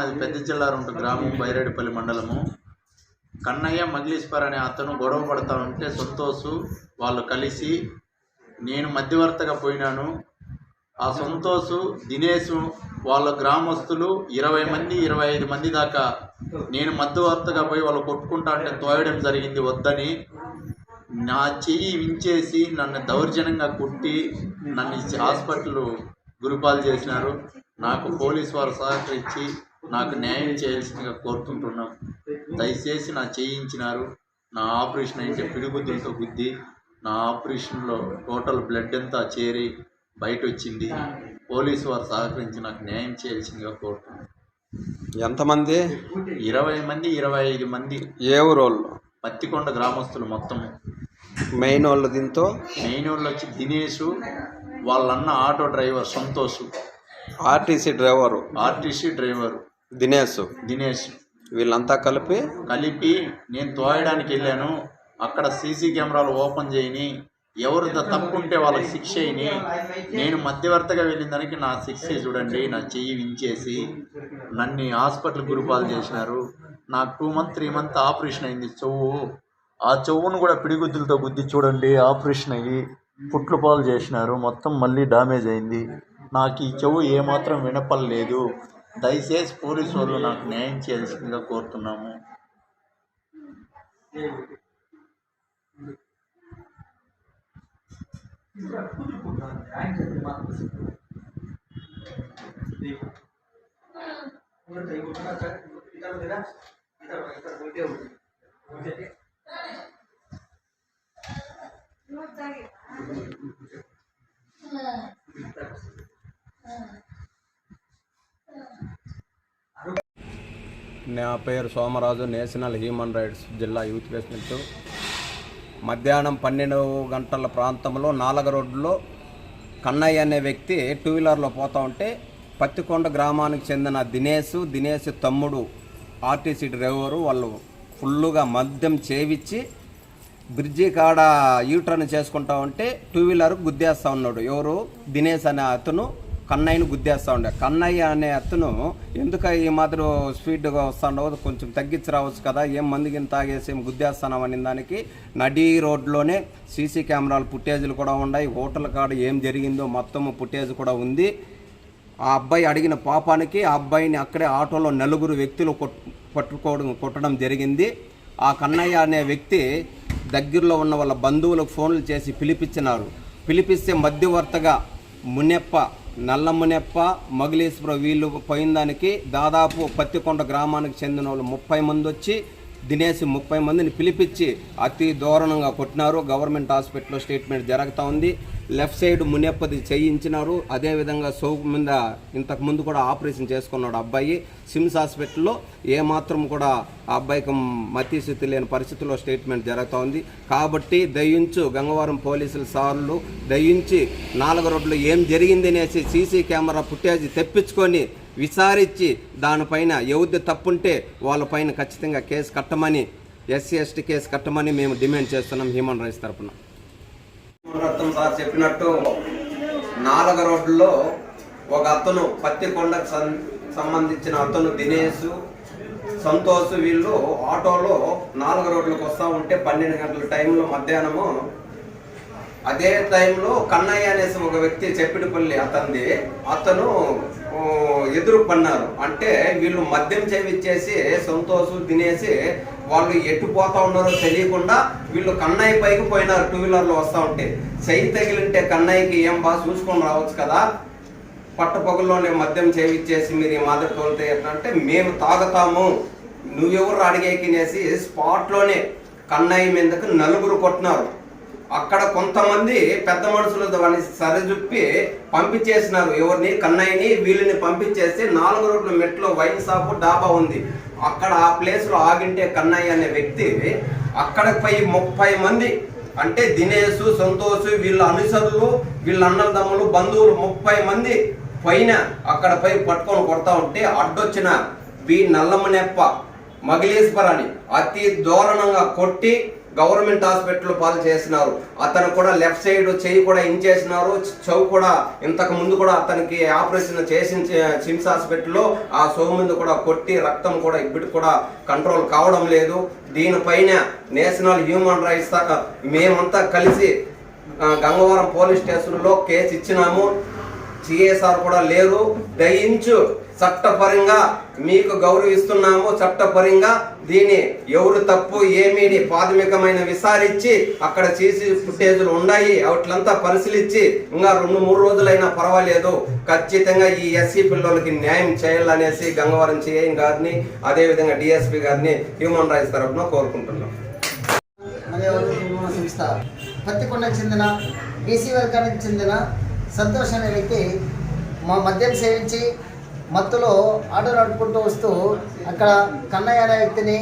మాది పెద్ద చిల్లారుంటు గ్రామం బైరేడుపల్లి మండలము. కన్నయ్య మగిలీశ్వర్ అనే అతను గొడవ పడతా ఉంటే సంతోషు వాళ్ళు కలిసి నేను మధ్యవర్తగా పోయినాను. ఆ సంతోషు దినేష్ వాళ్ళ గ్రామస్తులు ఇరవై మంది ఇరవై ఐదు మంది దాకా నేను మధ్యవర్తగా పోయి వాళ్ళు కొట్టుకుంటా అంటే తోయడం జరిగింది వద్దని నా చెయ్యి వించేసి నన్ను దౌర్జన్యంగా కుట్టి నన్ను హాస్పిటల్ గురిపాలు చేసినారు. నాకు పోలీస్ వారు సహకరించి నాకు న్యాయం చేయాల్సిందిగా కోరుకుంటున్నాం. దయచేసి నా చేయించినారు. నా ఆపరేషన్ అయితే పిడిగుద్దులతో గుద్ది నా ఆపరేషన్లో టోటల్ బ్లడ్ అంతా చేరి బయట వచ్చింది పోలీసు వారు సహకరించి నాకు న్యాయం చేయాల్సిందిగా కోరుతున్నాను ఎంతమంది? ఇరవై మంది ఇరవై ఐదు మంది. ఏ ఊరోళ్ళు? పత్తికొండ గ్రామస్తులు మొత్తము. మెయిన్ వాళ్ళు దీంతో? మెయిన్ వాళ్ళు వచ్చి దినేష్ వాళ్ళన్న auto driver Santosh. RTC driver. RTC driver. Dinesh Dinesh వీళ్ళంతా కలిపి? కలిపి నేను తోయడానికి వెళ్ళాను. అక్కడ సీసీ కెమెరాలు ఓపెన్ చేయని ఎవరు తప్పు ఉంటే వాళ్ళకి శిక్ష అయిని నేను మధ్యవర్తిగా వెళ్ళిన దానికి నా శిక్ష చూడండి నా చెయ్యి వించేసి నన్ను హాస్పిటల్ గురిపాలు చేసినారు. నాకు two month three month operation అయింది చెవు. ఆ చెవును కూడా పిడిగుద్దులతో గుద్ది చూడండి ఆపరేషన్ అయ్యి పుట్లు పాలు చేసినారు. మొత్తం మళ్ళీ డ్యామేజ్ అయింది. నాకు ఈ చెవు ఏమాత్రం వినపడలేదు. దయచేసి పోలీసు వాళ్ళు నాకు న్యాయం చేయాల్సిందిగా కోరుతున్నాము. నా పేరు సోమరాజు నేషనల్ హ్యూమన్ రైట్స్ జిల్లా యూత్ ప్రెసిడెంట్. మధ్యాహ్నం పన్నెండు గంటల ప్రాంతంలో నాలుగ రోడ్డులో కన్నయ్య అనే వ్యక్తి టూ వీలర్లో పోతా ఉంటే పత్తికొండ గ్రామానికి చెందిన దినేష్ దినేష్ తమ్ముడు ఆర్టీసీ డ్రైవరు వాళ్ళు ఫుల్లుగా మద్యం చేవిచ్చి బ్రిడ్జి కాడ యూటర్న్ చేసుకుంటా ఉంటే టూ వీలర్ గుద్దేస్తా ఉన్నాడు. ఎవరు? దినేష్ అనే అతను. కన్నయ్యను గుద్దేస్తా ఉండే. కన్నయ్య అనే అతను ఎందుకు ఈ మాత్రం స్పీడ్గా వస్తుండవు కొంచెం తగ్గించి రావచ్చు కదా ఏం మందికి తాగేసి ఏం గుద్దేస్తున్నామని దానికి నడి రోడ్లోనే సీసీ కెమెరాలు ఫుటేజీలు కూడా ఉన్నాయి. హోటల్ కాడ ఏం జరిగిందో మొత్తం ఫుటేజ్ కూడా ఉంది. ఆ అబ్బాయి అడిగిన పాపానికి ఆ అబ్బాయిని అక్కడే ఆటోలో నలుగురు వ్యక్తులు పట్టుకోవడం కొట్టడం జరిగింది. ఆ కన్నయ్య అనే వ్యక్తి దగ్గరలో ఉన్న వాళ్ళ బంధువులకు ఫోన్లు చేసి పిలిపించినారు. పిలిపిస్తే మధ్యవర్తగా మునెప్ప నల్లమ్మనెప్ప మగిలీశ్వర వీళ్ళు పోయిన దానికి దాదాపు పత్తికొండ గ్రామానికి చెందిన వాళ్ళు ముప్పై మంది వచ్చి దినేసి ముప్పై మందిని పిలిపించి అతి దారుణంగా కొట్టినారు. గవర్నమెంట్ హాస్పిటల్లో స్టేట్మెంట్ జరుగుతూ ఉంది. లెఫ్ట్ సైడ్ మునెప్పది చేయించినారు. అదేవిధంగా సోపు మీద ఇంతకు ముందు కూడా ఆపరేషన్ చేసుకున్నాడు అబ్బాయి. సిమ్స్ హాస్పిటల్లో ఏమాత్రం కూడా ఆ అబ్బాయికి మతిస్థితి లేని పరిస్థితుల్లో స్టేట్మెంట్ జరుగుతూ ఉంది. కాబట్టి దయించు గంగవరం పోలీసుల సార్లు దయించి నాలుగు రోడ్లు ఏం జరిగింది అనేసి సీసీ కెమెరా ఫుటేజ్ తెప్పించుకొని విచారించి దానిపైన ఎవరిది తప్పుంటే వాళ్ళపైన ఖచ్చితంగా కేసు కట్టమని ఎస్సీ ఎస్టీ కేసు కట్టమని మేము డిమాండ్ చేస్తున్నాం హ్యూమన్ రైట్స్ తరఫున రత్నం సార్ చెప్పినట్టు నాలుగు రోడ్లలో ఒక అతను పత్తికొండకు సం- సంబంధించిన అతను దినేష్ సంతోష్ వీళ్ళు ఆటోలో నాలుగు రోడ్లకు వస్తూ ఉంటే పన్నెండు గంటల టైంలో మధ్యాహ్నము అదే టైంలో కన్నయ్య అనేసి ఒక వ్యక్తి చెప్పిడిపల్లి అతనిది అతను ఎదురు పన్నారు. అంటే వీళ్ళు మద్యం చేవిచ్చేసి సంతోషం తినేసి వాళ్ళు ఎటు పోతా ఉన్నారో తెలియకుండా వీళ్ళు కన్నయ్య పైకి పోయినారు టూ వీలర్లో వస్తూ ఉంటే. చెయ్యి తగిలింటే కన్నయ్యకి ఏం బా చూసుకొని రావచ్చు కదా. పట్టపగుల్లోనే మద్యం చేవిచ్చేసి మీరు ఈ మాదిరి తోలితే ఎట్లా అంటే మేము తాగుతాము. నువ్వెవరు అడిగేకినేసి స్పాట్లోనే కన్నయ్య మీదకు నలుగురు కొట్టినారు. అక్కడ కొంతమంది పెద్ద మనుషులు వాడిని సరిజుప్పి పంపించేసినారు. ఎవరిని? కన్నయ్యని వీళ్ళని పంపించేసి నాలుగు రోడ్ల మెట్లో వైన్ షాప్ డాబా ఉంది. అక్కడ ఆ ప్లేస్లో ఆగింటే కన్నయ్య అనే వ్యక్తి అక్కడ పోయి ముప్పై మంది అంటే దినేష్ సంతోష్ వీళ్ళ అనుసరులు వీళ్ళ అన్నదమ్ములు బంధువులు ముప్పై మంది పైన అక్కడ పోయి పట్టుకొని కొడతా ఉంటే అడ్డొచ్చిన వి నల్లమనెప్ప అని అతి దారుణంగా కొట్టి గవర్నమెంట్ హాస్పిటల్ పాలు చేసినారు అతను కూడా లెఫ్ట్ సైడ్ చెయ్యి కూడా ఇంచేసినారు. చెవు కూడా ఇంతకు ముందు కూడా అతనికి ఆపరేషన్ చేసి చిమ్స్ హాస్పిటల్లో ఆ సోము మీద కూడా కొట్టి రక్తం కూడా ఇప్పుడు కూడా కంట్రోల్ కావడం లేదు. దీనిపైన నేషనల్ హ్యూమన్ రైట్స్ మేమంతా కలిసి గంగవరం పోలీస్ స్టేషన్లో కేసు ఇచ్చినాము. సిఎస్ఆర్ కూడా లేరు దయించు. చట్టపరంగా మీకు గౌరవిస్తున్నాము. చట్టపరంగా దీని ఎవరు తప్పు ఏమీని ప్రాథమికమైన విచారించి అక్కడ సీసీ ఫుటేజ్లు ఉన్నాయి. వాటిలంతా పరిశీలించి ఇంకా రెండు మూడు రోజులైనా పర్వాలేదు. ఖచ్చితంగా ఈ ఎస్సీ పిల్లలకి న్యాయం చేయాలనేసి గంగవరం సిఐ గారిని అదేవిధంగా డిఎస్పి గారిని హ్యూమన్ రైట్స్ తరఫున కోరుకుంటున్నాం. సంస్థ పత్తికొండకు చెందిన బీసీ వర్గానికి చెందిన సంతోష్ అనే వ్యక్తి మా మద్యం సేవించి మత్తులో ఆటో నడుపుకుంటూ వస్తూ అక్కడ కన్నయ్య అనే వ్యక్తిని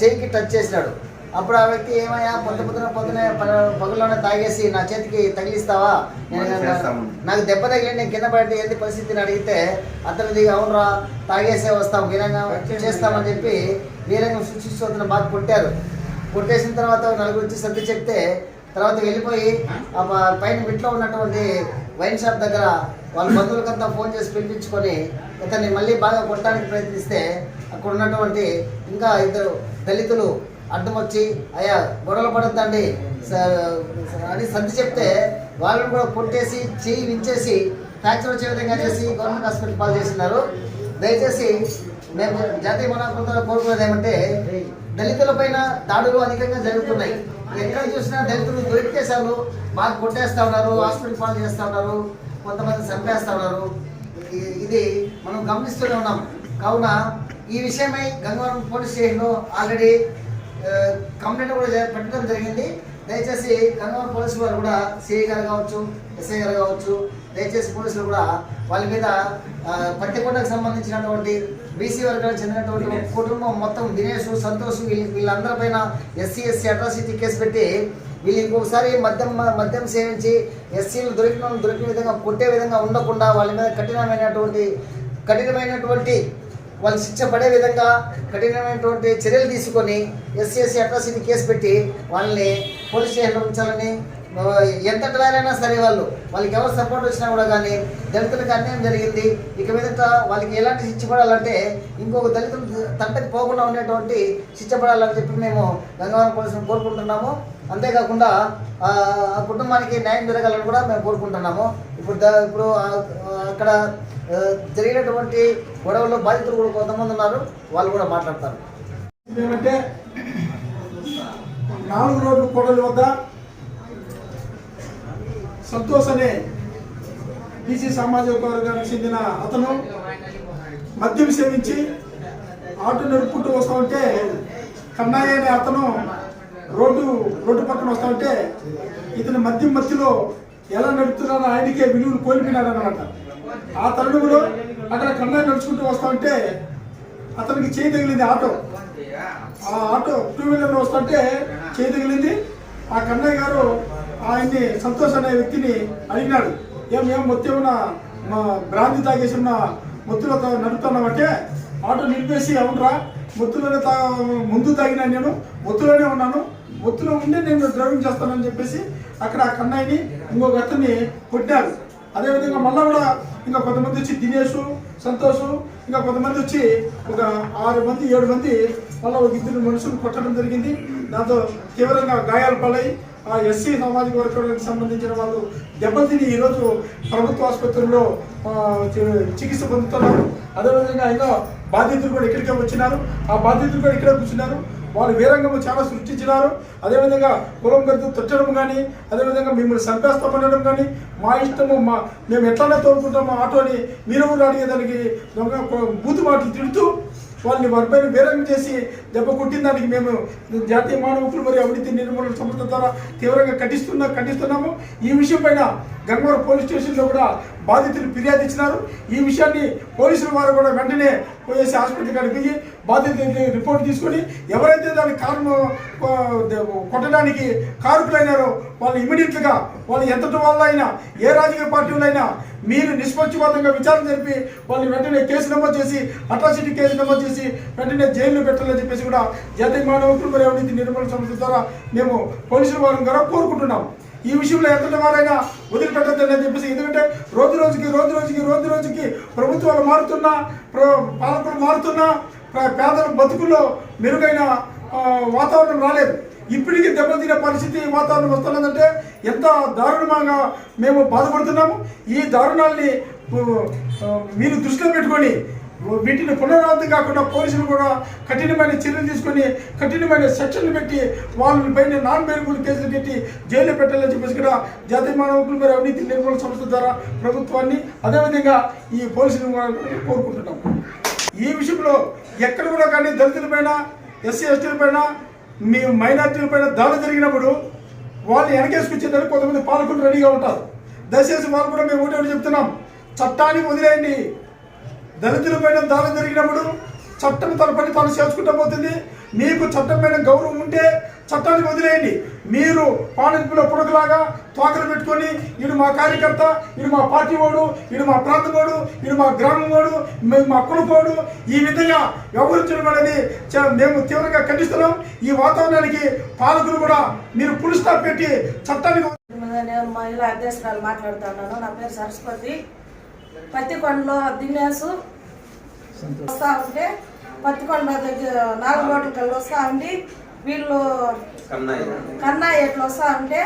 చేయికి టచ్ చేసినాడు. అప్పుడు ఆ వ్యక్తి ఏమయ్యా పొద్దు పొద్దున పొద్దున పగల్లోనే తాగేసి నా చేతికి తగిలిస్తావా. నాకు దెబ్బ తగిలి నేను కింద పడితే ఏంది పరిస్థితిని అడిగితే అతనిది అవునరా తాగేసే వస్తాం వీరంగా చేస్తామని చెప్పి వీరంగా సృష్టిస్తూ అతను బాగా కొట్టారు. కొట్టేసిన తర్వాత నలుగురు వచ్చి సర్ది చెప్తే తర్వాత వెళ్ళిపోయి పైన బిట్లో ఉన్నటువంటి వైన్ షాప్ దగ్గర వాళ్ళ బంధువులకంతా ఫోన్ చేసి పిలిపించుకొని ఇతన్ని మళ్ళీ బాగా కొట్టడానికి ప్రయత్నిస్తే అక్కడ ఉన్నటువంటి ఇంకా ఇద్దరు దళితులు అడ్డం వచ్చి అయ్యా గొడవలు పడద్దండి. అని సంధి చెప్తే వాళ్ళని కూడా కొట్టేసి చేయి వించేసి ఫ్రాక్చర్ వచ్చే విధంగా చేసి గవర్నమెంట్ హాస్పిటల్ పాలు చేస్తున్నారు. దయచేసి మేము జాతీయ మనకుంతో కోరుకునేది ఏమంటే దళితుల పైన దాడులు అధికంగా జరుగుతున్నాయి. ఎక్కడ చూసినా దళితులు దొరికేశారు. మాకు కొట్టేస్తా ఉన్నారు హాస్పిటల్ పాలు చేస్తూ ఉన్నారు కొంతమంది చంపేస్తా ఉన్నారు. ఇది మనం గమనిస్తూనే ఉన్నాం. కావున ఈ విషయమై గంగవరం పోలీస్ స్టేషన్లో ఆల్రెడీ కంప్లైంట్ కూడా పెట్టడం జరిగింది. దయచేసి గంగవరం పోలీసు వారు కూడా సిఐ గారు కావచ్చు ఎస్ఐ గారు కావచ్చు దయచేసి పోలీసులు కూడా వాళ్ళ మీద ఆ, సంబంధించినటువంటి బీసీ వర్గానికి చెందినటువంటి కుటుంబం మొత్తం దినేష్ సంతోష్ వీళ్ళందరి వీళ్ళందరిపైన ఎస్సీ ఎస్సీ అట్రాసిటీ కేసు పెట్టి వీళ్ళు ఇంకొకసారి మద్యం మద్యం సేవించి ఎస్సీలు దొరికిన దొరికిన విధంగా కొట్టే విధంగా ఉండకుండా వాళ్ళ మీద కఠినమైనటువంటి కఠినమైనటువంటి వాళ్ళు శిక్ష పడే విధంగా కఠినమైనటువంటి చర్యలు తీసుకొని ఎస్సీ ఎస్సీ అట్రాసిటీ కేసు పెట్టి వాళ్ళని పోలీస్ స్టేషన్లో ఉంచాలని ఎంతటి వారైనా సరే వాళ్ళు వాళ్ళకి ఎవరు సపోర్ట్ వచ్చినా కూడా కానీ దళితులకు అన్యాయం జరిగింది. ఇక మీదట వాళ్ళకి ఎలాంటి శిక్ష పడాలంటే ఇంకొక దళితులు తంటకి పోకుండా ఉండేటువంటి శిక్ష పడాలని చెప్పి మేము గంగవరం పోలీసులు కోరుకుంటున్నాము. అంతేకాకుండా ఆ కుటుంబానికి న్యాయం జరగాలని కూడా మేము కోరుకుంటున్నాము. ఇప్పుడు ఇప్పుడు అక్కడ జరిగినటువంటి గొడవల్లో బాధితులు కూడా కొంతమంది ఉన్నారు. వాళ్ళు కూడా మాట్లాడతారు. ఏమంటే నాలుగు రోజులు కొడలు వద్ద సంతోష్ అనే బీసీ సామాజిక వర్గానికి చెందిన అతను మద్యం సేవించి ఆటో నడుపుకుంటూ వస్తూ ఉంటే కన్నయ్య అనే అతను రోడ్డు రోడ్డు పక్కన వస్తూ ఉంటే ఇతని మద్యం మధ్యలో ఎలా నడుపుతున్నారో ఆయనకే విలువలు కోల్పోయినారనమాట ఆ తరుణంలో అక్కడ కన్నయ్య నడుచుకుంటూ వస్తూ ఉంటే అతనికి చేయి తగిలింది ఆటో. ఆ ఆటో టూ వీలర్లో వస్తుంటే చేయి తగిలింది. ఆ కన్నయ్య గారు ఆయన్ని సంతోష్ అనే వ్యక్తిని అడిగినాడు. ఏం ఏం మొత్తం మా బ్రాంతి తాగేసి ఉన్న మొత్తులో నడుపుతున్నామంటే ఆటో నిలిపేసి అవునరా మొత్తులోనే తా ముందు తాగినా నేను మొత్తులోనే ఉన్నాను మొత్తులో ఉండే నేను డ్రైవింగ్ చేస్తానని చెప్పేసి అక్కడ ఆ కన్నయ్యని ఇంకొక అతన్ని కొట్టారు అదేవిధంగా మళ్ళీ కూడా ఇంకా కొంతమంది వచ్చి దినేష్ సంతోష్ ఇంకా కొంతమంది వచ్చి ఒక ఆరు మంది ఏడు మంది మళ్ళీ ఒక ఇద్దరు మనుషులు కొట్టడం జరిగింది. దాంతో తీవ్రంగా గాయాలు పాలై ఆ ఎస్సీ సామాజిక వర్గానికి సంబంధించిన వాళ్ళు దెబ్బతిని ఈరోజు ప్రభుత్వ ఆసుపత్రుల్లో చి- చికిత్స పొందుతున్నారు. అదేవిధంగా ఇంకా బాధితులు కూడా ఇక్కడికే వచ్చినారు. ఆ బాధితులు కూడా ఇక్కడే కూర్చున్నారు. వాళ్ళు వీరంగము చాలా సృష్టించినారు. అదేవిధంగా కులం గడితో తొచ్చడం కానీ అదేవిధంగా మిమ్మల్ని చంపేస్తామనడం కానీ మా ఇష్టము మా మేము ఎట్లానే తోలుకుంటాము ఆటోని మీరు కూడా అడిగేదానికి బూతు మాటలు తిడుతూ వాళ్ళని వారిపైన బేరం చేసి దెబ్బ కొట్టిన దానికి మేము జాతీయ మానవ హక్కులు మరియు అవినీతి నిర్మూలన సంస్థ ద్వారా తీవ్రంగా కటిస్తున్నా కటిస్తున్నాము ఈ విషయం పైన గంగవరం పోలీస్ స్టేషన్లో కూడా బాధితులు ఫిర్యాదు ఇచ్చినారు. ఈ విషయాన్ని పోలీసుల వారు కూడా వెంటనే పోయేసి హాస్పిటల్కి అడిగి పోయి రిపోర్ట్ తీసుకొని ఎవరైతే దాని కారణం కొట్టడానికి కారుకులైనారో వాళ్ళు ఇమీడియట్గా వాళ్ళు ఎంతటి వాళ్ళైనా ఏ రాజకీయ పార్టీలైనా మీరు నిష్పక్షపాతంగా విచారణ జరిపి వాళ్ళని వెంటనే కేసు నమోదు చేసి అట్రాసిటీ కేసు నమోదు చేసి వెంటనే జైల్లో పెట్టాలని చెప్పేసి కూడా జాతీయ మానవ హక్కులు మరియు అవినీతి నిర్మూలన సంస్థ ద్వారా మేము పోలీసుల వారిని ద్వారా కోరుకుంటున్నాం. ఈ విషయంలో ఎంతటి వారైనా వదిలిపెట్టద్దని చెప్పేసి ఎందుకంటే రోజు రోజుకి రోజు రోజుకి రోజు రోజుకి ప్రభుత్వాలు మారుతున్నా ప్ర- పాలకులు మారుతున్నా పేదల బతుకుల్లో మెరుగైన వాతావరణం రాలేదు. ఇప్పటికీ దెబ్బతిన పరిస్థితి వాతావరణం వస్తున్నదంటే ఎంత దారుణంగా మేము బాధపడుతున్నాము. ఈ దారుణాల్ని మీరు దృష్టిలో పెట్టుకొని వీటిని పునరావృతం కాకుండా పోలీసులు కూడా కఠినమైన చర్యలు తీసుకొని కఠినమైన సెక్షన్లు పెట్టి వాళ్ళ పైన నాన్ బెయిలబుల్ కేసులు పెట్టి జైలు పెట్టాలని చెప్పేసి కూడా జాతీయ మానవ హక్కుల మరియు అవినీతి నిర్మూలన సంస్థ ద్వారా ప్రభుత్వాన్ని అదేవిధంగా ఈ పోలీసులు కోరుకుంటున్నాం. ఈ విషయంలో ఎక్కడ కూడా కానీ దళితుల పైన ఎస్సీ ఎస్టీల పైన మీ మైనార్టీల పైన దాడి జరిగినప్పుడు వాళ్ళు వెనకేసుకొచ్చేదానికి కొంతమంది పాలకులు రెడీగా ఉంటారు. దయచేసి వాళ్ళు కూడా మేము ఒకటి ఒకటి చెప్తున్నాం. చట్టానికి వదిలేయండి. దళితుల పైన దాడి జరిగినప్పుడు చట్టం తన పని తాను చేసుకుంటూ పోతుంది. మీకు చట్టం పైన గౌరవం ఉంటే చట్టానికి వదిలేయండి. మీరు పాలింపులో పుడకలాగా తోకలు పెట్టుకొని ఇడు మా కార్యకర్త ఇడు మా పార్టీ వాడు ఇడు మా ప్రాంతం వాడు ఇడు మా గ్రామం వాడు మేము మా కులపోడు ఈ విధంగా వ్యవహరించడం అనేది మేము తీవ్రంగా ఖండిస్తున్నాం. ఈ వాతావరణానికి పాలకులు కూడా మీరు పులి పెట్టి చట్టానికి నేను మహిళా అధ్యక్షురాలు మాట్లాడుతున్నాను నా పేరు సరస్వతి. పత్తికొండలో దినేసు వస్తా ఉంటే పత్తికొండ దగ్గర నాలుగు రోడ్ల కల్లా వస్తా ఉండి వీళ్ళు కన్నయ్య ఇట్లా వస్తా ఉంటే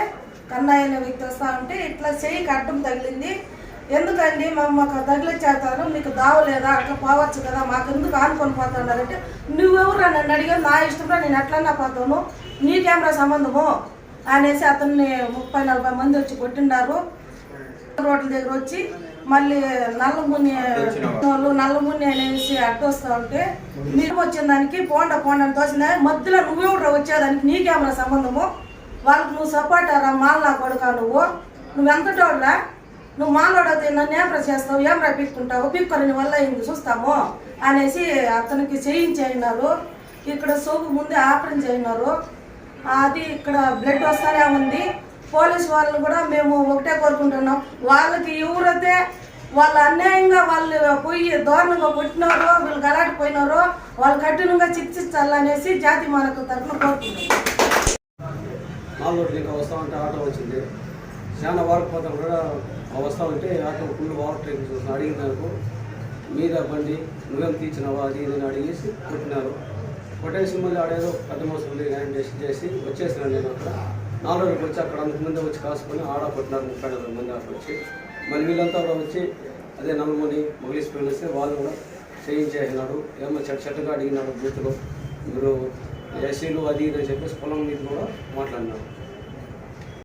కన్నయ్య అనే వ్యక్తి వస్తా ఉంటే ఇట్లా చెయ్యికి అడ్డం తగిలింది. ఎందుకండి? మేము మాకు తగిలిచ్చేస్తాను మీకు దావలేదా అట్లా పోవచ్చు కదా మాకు ఎందుకు ఆనుకొని పోతున్నారంటే నువ్వెవరు నన్ను అడిగా నా ఇష్టంలో నేను ఎట్లన్నా పోతాను నీకేమరా సంబంధము? అనేసి అతన్ని ముప్పై నలభై మంది వచ్చి కొట్టిండారు. రోడ్ల దగ్గర వచ్చి మళ్ళీ నల్లముని వాళ్ళు నల్లముని అనేసి అడ్డొస్తా ఉంటే మీరు వచ్చిన దానికి పోండ పోండ అని తోసిన మధ్యలో నువ్వెవరు వచ్చేదానికి నీకేమైనా సంబంధము? వాళ్ళకి నువ్వు సపోర్ట్ రా మాల్లా కొడుకా నువ్వు? నువ్వు ఎంత నువ్వు మాలోడైతే నన్ను ఏం చేస్తావు? ఏం రా పీక్కుంటావు? వల్ల ఇంక చూస్తాము? అనేసి అతనికి చేయించేయినారు ఇక్కడ సోపు ముందే ఆపరేషన్ చేయన్నారు అది ఇక్కడ బ్లడ్ వస్తానే ఉంది. పోలీస్ వాళ్ళు కూడా మేము ఒకటే కోరుకుంటున్నాం. వాళ్ళకి ఎవరైతే వాళ్ళు అన్యాయంగా వాళ్ళు పోయి దారుణంగా కొట్టినారో వీళ్ళు గలాటిపోయినారో వాళ్ళు కఠినంగా శిక్షించాలనేసి జాతి మనకు తరఫున కోరుకుంటున్నాం. నాలుగు ఇంకా వస్తా ఉంటే ఆటో వచ్చింది. చాలా వారకపోతాం కూడా వస్తా ఉంటే ఆటో ఫుల్ వార్ ట్రైన్ చూసిన అడిగిన దానికి మీద బండి నువ్వేం తీర్చినావా? అది ఇది అని అడిగేసి కొట్టినారు. కొట్టేసి మళ్ళీ ఆడేదో పెద్ద మోసం ఉంది చేసి చేసి వచ్చేసినాను నేను అక్కడ. నాలుగు వచ్చి అక్కడ అంతమంది వచ్చి కాసుకొని ఆడ కొట్టినారు ముప్పై నలభై మంది అక్కడ వచ్చి. మళ్ళీ వీళ్ళంతా కూడా వచ్చి అదే నలుగుని మొగిలిసి పిలిస్తే వాళ్ళు కూడా చేయించేసినాడు ఏమో చెట్టు చెట్టుగా అడిగినాడు బూత్లో. మీరు ఎస్సీలు అది ఇది అని చెప్పేసి పొలం మీద కూడా మాట్లాడినాడు